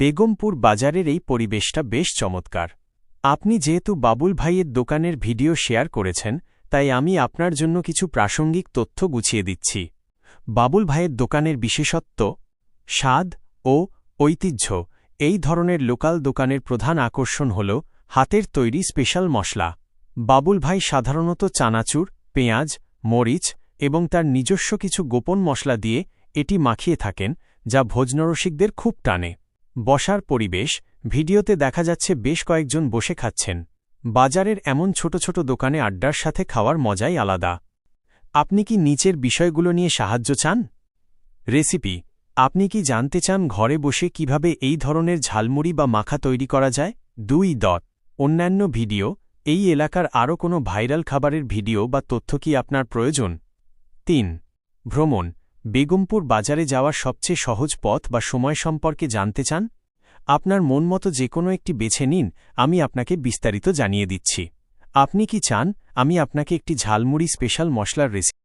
বেগমপুর বাজারের এই পরিবেশটা বেশ চমৎকার। আপনি যেহেতু বাবুল ভাইয়ের দোকানের ভিডিও শেয়ার করেছেন, তাই আমি আপনার জন্য কিছু প্রাসঙ্গিক তথ্য গুছিয়ে দিচ্ছি। বাবুল ভাইয়ের দোকানের বিশেষত্ব, স্বাদ ও ঐতিহ্য। এই ধরনের লোকাল দোকানের প্রধান আকর্ষণ হল হাতের তৈরি স্পেশাল মশলা। বাবুল ভাই সাধারণত চানাচুর, পেঁয়াজ, মরিচ এবং তার নিজস্ব কিছু গোপন মশলা দিয়ে এটি মাখিয়ে থাকেন, যা ভোজনরসিকদের খুব টানে। বসার পরিবেশ, ভিডিওতে দেখা যাচ্ছে বেশ কয়েকজন বসে খাচ্ছেন। বাজারের এমন ছোট ছোট দোকানে আড্ডার সাথে খাওয়ার মজাই আলাদা। আপনি কি নিচের বিষয়গুলো নিয়ে সাহায্য চান? রেসিপি, আপনি কি জানতে চান ঘরে বসে কীভাবে এই ধরনের ঝালমুড়ি বা মাখা তৈরি করা যায়? দুই দট, অন্যান্য ভিডিও, এই এলাকার আরও কোনো ভাইরাল খাবারের ভিডিও বা তথ্য কি আপনার প্রয়োজন? তিন, ভ্রমণ বেগমপুর বাজারে যাওয়ার সবচেয়ে সহজ পথ বা সময় সম্পর্কে জানতে চান? আপনার মন মতো যে কোনো একটি বেছে নিন, আমি আপনাকে বিস্তারিত জানিয়ে দিচ্ছি। আপনি কি চান? আমি আপনাকে একটি ঝালমুড়ি স্পেশাল মশলার রেসিপি